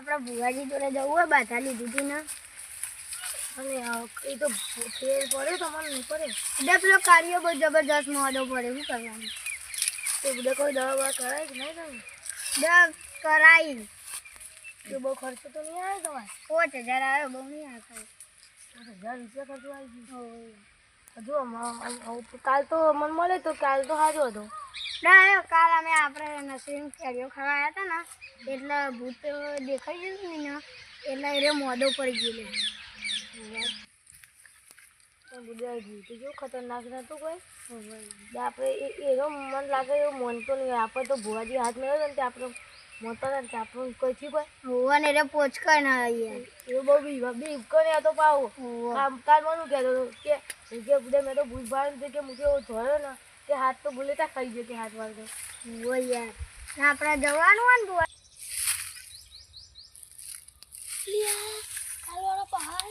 આપણા ભુવાજી જોડે જવું હોય બાધા લીધી હતી ને. અને એ તો ફેર પડે તમારે નહીં પડે. એટલે પેલો કાર્ય બહુ જબરજસ્ત મોડો પડે શું કરવાનું? તો બધા કોઈ દવા બવા કરાય કે નહીં તમે દવા કરાઈ તો બહુ ખર્ચો તો નહીં આવે તમારે? પાંચ હજાર આવ્યો બહુ નહીં આવે પાંચ હજાર રૂપિયા ખર્ચો આવી ગયો. હજુ કાલ તો મને મળે તો કાલ તો સારો હતો. ના કાલ અમે આપણે નસીમ કેરીઓ ખાવા હતા ને એટલે ભૂત દેખાઈ ગયું ને એટલે એ મોદો પડી ગયેલો પણ ભૂત જો ખતરનાક નતું કોઈ? આપણે એનો મન લાગે એવું મનતો નહીં આપણે તો ભુવાજી હાથ મેળવ્યો ને આપણે મોતા નથી આપણું કોઈ થયું કોઈ? હોવા ને એટલે પોચકા ના યાર બહુ બી બી કરે તો પાવું કાલ મને કહેતો કે કે મેં તો ભૂત ભાળ કે મુકે એવો ધોયો ને? કે હાથ તો ભૂલેતા ખાઈ ગયો કે હાથ વાળતો હોવા યાર. ને આપણે જવાનું હોય ને ભુવા કાલવાળો પહાડ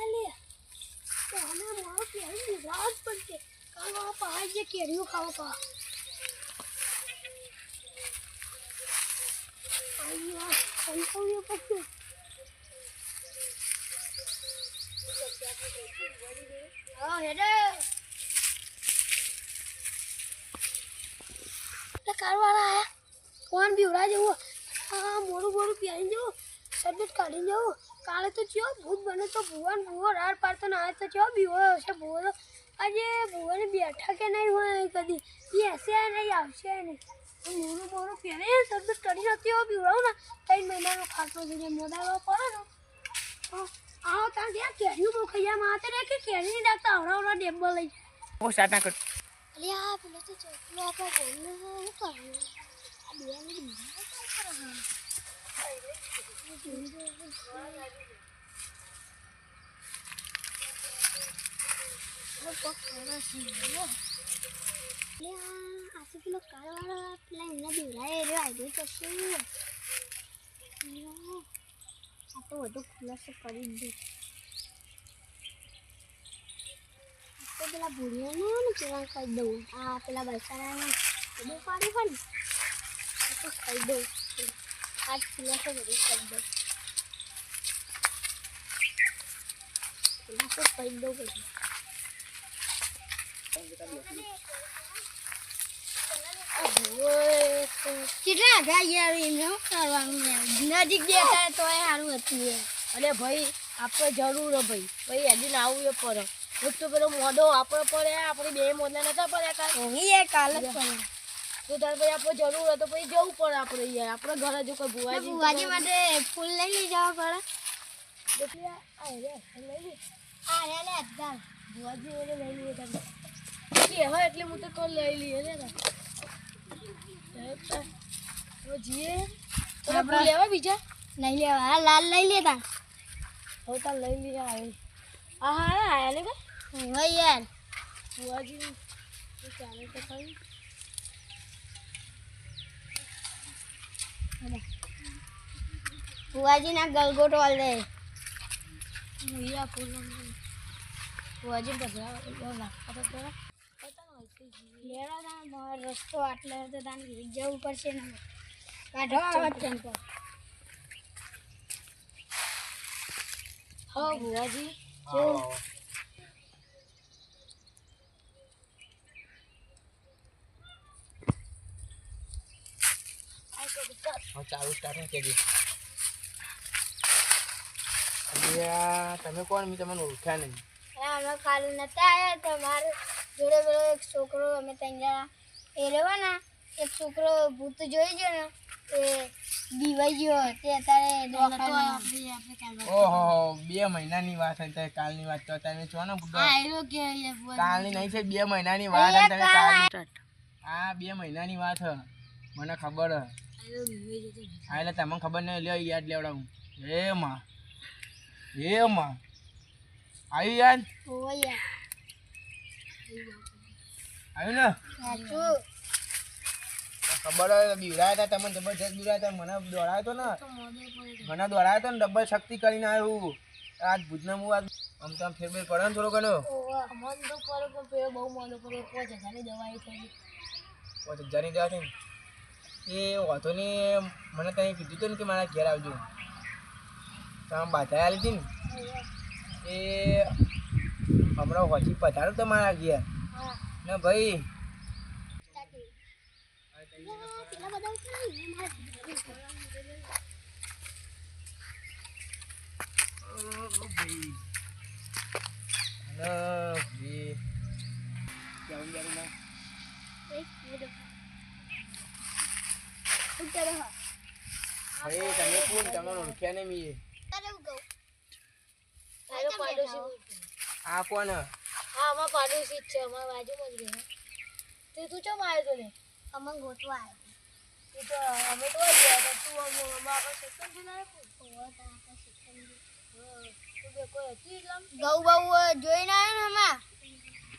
તો અમે મારો કેરી રાત છે કાલવાળો પહાડ જે કેરીઓ ખાવા પા પછી. હા, હેડે. કાલવાળા આયા કોણ બીવડા જેવું હા, મોડું મોડું પહેરીને જવું. શરબત કાઢી જવું. કાલે તો ચો ભૂત બને તો ભુવન ભૂવો, રાડ પાડતો ના આવે તો ચો બીવો હશે, ભૂવો તો. આજે ભુવન બેઠા કે નહીં હોય કદી? એ હશે નહીં, આવશે નહીં? મોડું મોડું પહેરે શરબત કાઢી નથી હોય, બીવડાવું ને ત્રણ મહિનાનો ખાતો જોઈએ મોદાવો પડે ને. આવો ત્યાં ગયા કેરીઓ બહુ ખાઈ માતે રે કે કેરી નહીં રાખતા આવડા આવડા ડેબ્બો લઈ જાય. બહુ ના કર. અલ્યા પેલો તો ચોકલો આપણા ઘરનો શું કરવું આ તો પેલો કાળવાળો પેલા એમના દીવડાએ રહ્યો તો શું આ તો બધું ખુલાસો કરી જ દે તો પેલા ભૂરિયાને ને કેવા કહી દઉં આ પેલા બસારાને બધું પાડ્યું હોય ને એ તો કહી દઉં આજ ખુલાસો બધું કહી દઉં ખુલાસો કહી દઉં બધું કેટલા હતા યાર એને શું કરવાનું યાર નજીક બેઠા તો સારું હતું યાર અરે ભાઈ આપણે જરૂર હે ભાઈ ભાઈ એদিন આવું એ પડે તો પેલો મોઢો આપણે પડે આપણે બે મોઢા નતા પડ્યા કાલ. હોવી એ કાલ જ પડે. તો તાર ભાઈ આપણે જરૂર હોય તો પછી જવું પડે આપણે યાર. આપણે ઘરે જો કોઈ ભુવાજી ભુવાજી માટે ફૂલ લઈ લઈ જવા પડે. એટલે આ રે લઈ લે. આ રે લે ચાલ ભુવાજી લઈ લઈએ તમે કે એટલે હું તો કોલ લઈ લઈએ રે તો જીએ. આપણે લેવા બીજા? લઈ લેવા. હા લાલ લઈ લેતા હવે તાર લઈ લે આવે આ હા આયા ને કે હોય યાર તો ચાલે તો ખરી ભુવાજી ના ગલગોટ વાલ દે મુયા પૂનમ ભુવાજી બધા રસ્તો આટલો હતો તાને જવું પડશે ને કાઢો આવા ટેમ્પો હો ભુવાજી હા ચાલુ સ્ટાર્ટ અલ્યા તમે કોણ? મેં તમને ઓળખ્યા નહીં. અમે ખાલી નતા આવ્યા તમારે જોડે પેલો એક છોકરો અમે ત્રણ જણા એ રહેવાના. એક છોકરો ભૂત જોઈ ગયો ને એ બીવાઈ ગયો તે અત્યારે ઓહો બે મહિનાની વાત હતી કાલની વાત તો તમે છો ને કાલની નહીં છે બે મહિનાની વાત તમે કાલ હા બે મહિનાની વાત છે મને ખબર હે હા એટલે તમને ખબર નહીં લ્યો યાદ લેવડાવું. હે માં. હે માં. આવી યાદ? આવ્યું ને? ખબર હોય બીવડાયા હતા તમને જબરજસ્ત બીવડાયા હતા? મને દોડાયો તો ને. મને દોડાયો તો ને ડબલ શક્તિ કરીને આવ્યું આજ ભુજના હું આજ આમ તો આમ ફેરફેર પડે ને થોડો ઘણો. મન તો પડે પણ બહુ પડે પાંચ હજારની દવા આવી થઈ પાંચ હજારની દવા થઈ એ નહીં, મને ત્યાં કીધું હતું ને કે મારા ઘેર આવજો. તમે બાધા આવી હતી ને? એ હમણાં હોજી પધારો તમારા ઘેર. ને ભાઈ? મારે કેવું ના ચમ આવ્યો ને અમન ગોતવા આવ્યો ગયા તું અમે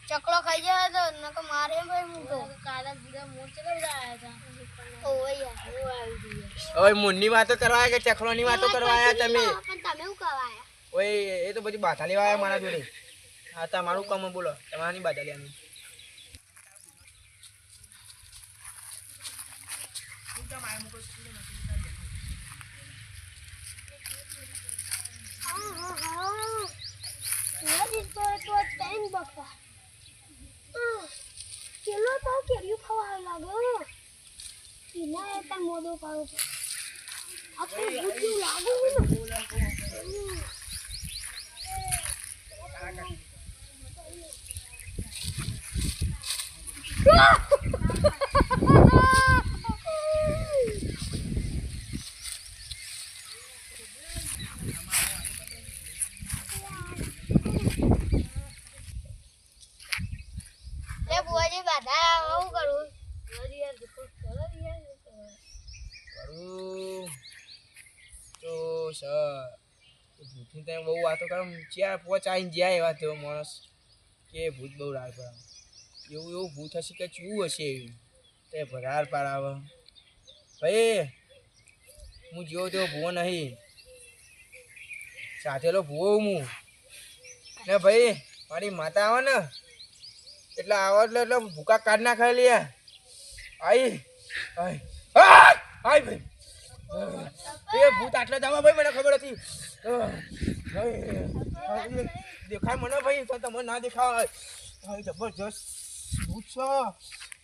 ચકલો ખાઈ જાય તો મારે ભાઈ કહું કાલા બુરા મોર આવ્યા હતા. હું હવે મુન્ની વાતો કરવા આવ્યા કે ચખલોની વાતો કરવા આવ્યા તમે? પણ તમે હું કરવા ઓય એ તો બધી બાધા લેવા આવ્યા મારા જોડે. હા તમારું કામ બોલો. તમારાની બાધા લેવાની. પેલો તો કેરીયું ખાવા લાગે એના એ તાર મોદો પાડો છે આખું ભૂખ્યું લાગે લે બુઆજી બાધા હું કરું મારી યાર દુઃખ કરો યાર કરું તો સર ભૂતની ત્યાં બહુ વાતો કરે. ચાર પોચ આવીને જ્યાં એવા તેવો માણસ? કે ભૂત બહુ રાડ પર એવું એવું ભૂત હશે કે શું હશે એવું. તે ભરાર પાર ભાઈ, હું જેવો તેવો ભૂવો નહીં. સાથેલો ભૂવો હું. ને ભાઈ, મારી માતા આવે ને, એટલે આવો એટલે એટલે ભૂકા કાઢ નાખેલી આઈ આઈ આઈ, ભાઈ. એ ભૂત આટલા જવા ભાઈ મને ખબર હતી. દેખાય મને ભાઈ તો તમને ના દેખાય. ભાઈ જબરજસ્ત ભૂત છે.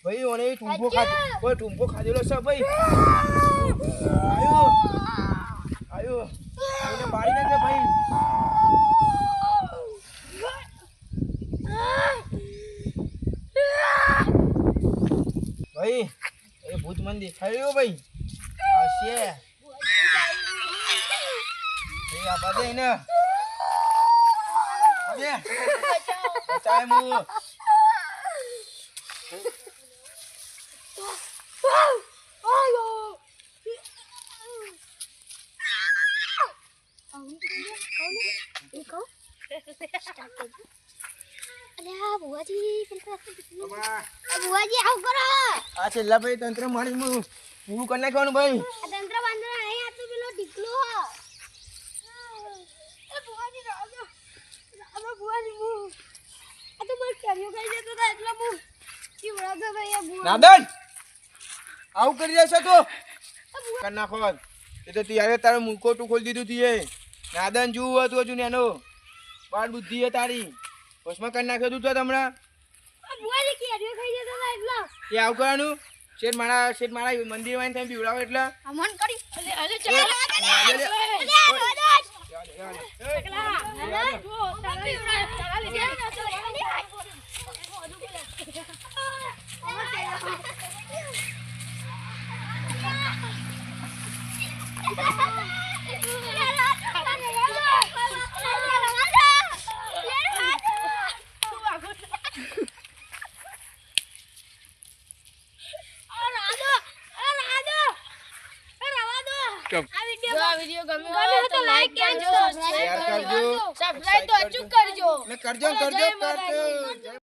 ભાઈ ઓને ટૂંકો ખાધો કોઈ ટૂંકો ખાધેલો છે ભાઈ. આયો. આયો. એને નાખે ભાઈ. ભાઈ એ ભૂત મને દેખાયો ભાઈ. હશે એ આ બધે ને બધે બચાય મુ. આ છેલ્લા ભાઈ તંત્ર મારી મુ પૂરું કરી નાખવાનું ભાઈ. તંત્ર બાંધો નહીં આ તો પેલો ઢીકલો હો. એ બુઆજી રાજો રાજો બુઆજી મુ આ તો મારે કર્યો ખાઈ જતો હતા એટલે મુ ચીવડાતો ભાઈ આ બુઆ નાદન આવું કરી જશે તો. કર નાખો એ તો ત્યારે તારે મૂકો તું ખોલી દીધું તીએ નાદન જુઓ હતું હજુ એનો. બાળ બુદ્ધિ હે તારી. હોશમાં કરી નાખ્યો તું તો હમણાં બુઆજી કેરીઓ ખાઈ જતો તો એટલો એ આવું કરવાનું? શેઠ મારા શેઠ મારા મંદિરમાં તમે બીવડાવો એટલે. અમન કરી. અલે અલે એ, આ વિડિયો ગમ્યો હોય તો લાઈક કરજો શેર કરજો. સબસ્ક્રાઇબ તો અચૂક કરજો. ને કરજો કરજો કરજો.